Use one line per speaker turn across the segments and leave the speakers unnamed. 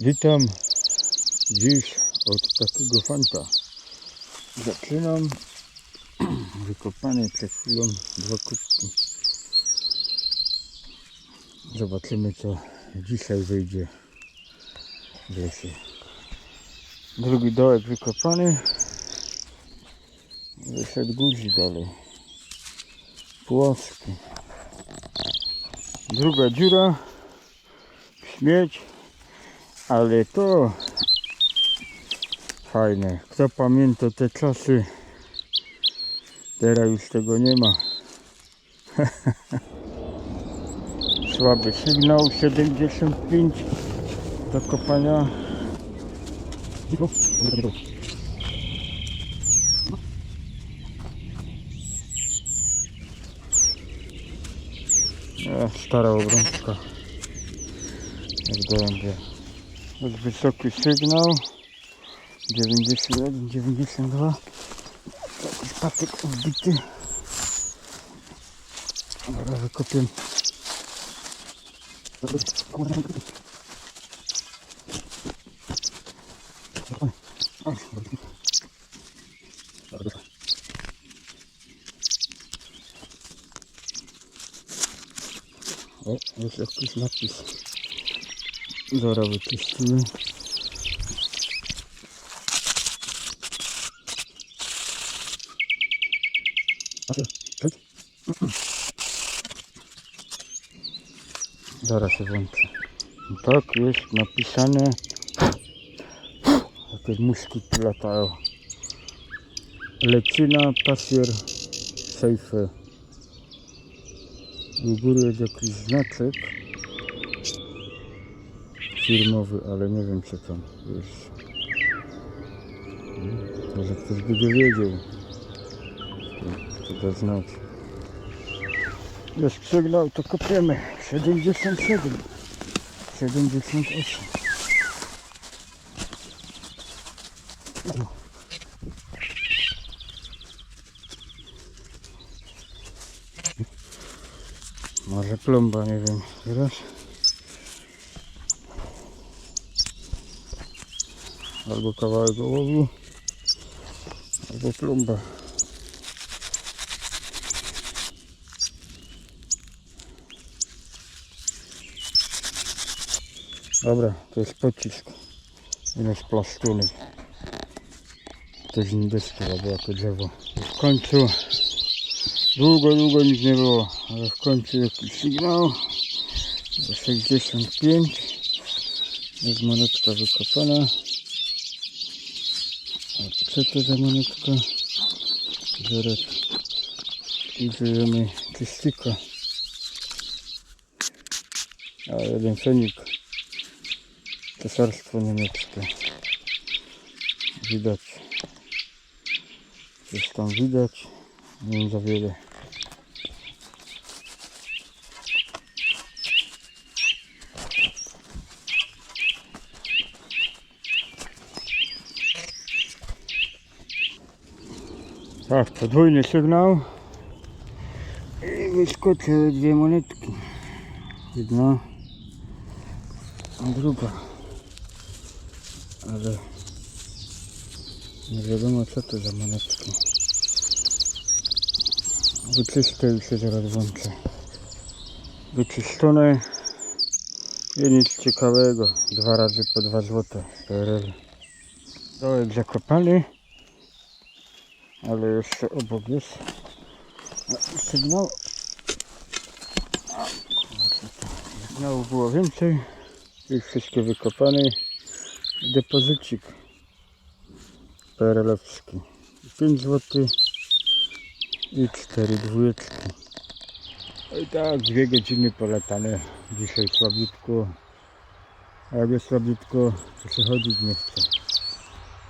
Witam dziś od takiego fanta. Zaczynam wykopane przed chwilą dwa kubki. Zobaczymy co dzisiaj wyjdzie w lesie. Drugi dołek wykopany. Wyszedł guzik dalej. Płoski. Druga dziura. Śmieć. Ale to fajne. Kto pamięta te czasy? Teraz już tego nie ma. Słaby sygnał 75 do kopania. E, Stara obrączka. Jak gołębie. Jest wysoki sygnał. 91, 92. Jakiś patyk odbity. Dobra, wykopię. O, jest jakiś napis. Zaraz wyczyścimy. Zaraz się włączę. Tak jest napisane. Jakieś muszki tu latają. Lecina, pasier, sejfy. U góry jest jakiś znaczek firmowy, ale nie wiem co tam jest. Może ktoś go wiedział. Co to znać. Jest sygnał, to kopiemy. 77. 78. O. Może plomba, nie wiem. Teraz. Albo kawałek ołowiu, albo plomba. Dobra, to jest pocisk. Jeden z plastuni. To jest niebieski albo jako drzewo. W końcu długo, długo nic nie było, ale w końcu jakiś sygnał. 65. Jest monetka wykopana. Co to za monetka? Zaraz użyjemy czyścika. A jeden fenik. Cesarstwo niemieckie. Widać. Coś tam widać. Nie za wiele. Tak, podwójny sygnał. I wyskoczyły dwie monetki. Jedna, a druga. Ale nie wiadomo co to za monetki. Wyczyszczę i się zaraz włączę. Wyczyszczone i nic ciekawego. Dwa razy po dwa złote. PRL. Dołek zakopany. Ale jeszcze obok jest a, sygnał. Sygnału było więcej. Już wszystkie wykopane. Depozycik PRL-owski. 5 zł i 4 dwójeczki. No I tak, dwie godziny polatane. Dzisiaj słabiutko. A jak jest słabiutko, to się chodzić nie chce.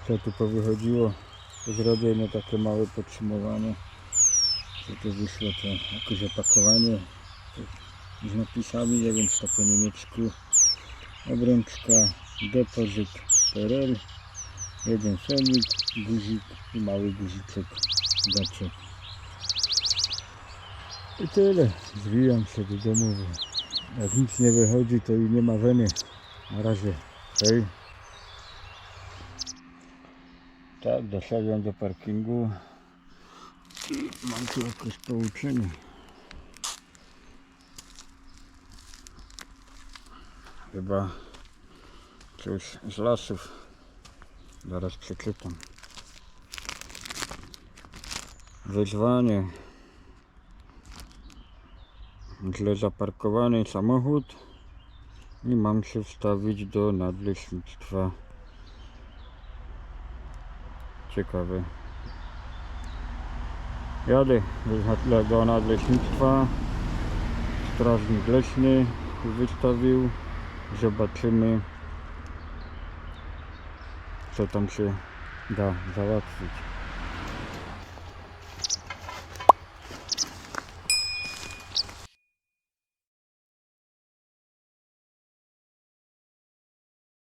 Co tu powychodziło? To zrobię no takie małe podsumowanie. Co tu wyszło to jakieś opakowanie z napisami, nie wiem czy to po niemiecku. Obrączka, depozyt PRL, jeden fenik, guzik i mały guziczek gacie. I tyle. Zwijam się do domu. Jak nic nie wychodzi, to i nie ma weny. Na razie. Hej. Tak, doszedłem do parkingu i mam tu jakieś pouczenie. Chyba coś z lasów. Zaraz przeczytam. Wezwanie. Źle zaparkowany samochód i mam się wstawić do nadleśnictwa. Ciekawe. Jadę do nadleśnictwa. Strażnik leśny wystawił. Zobaczymy co tam się da załatwić.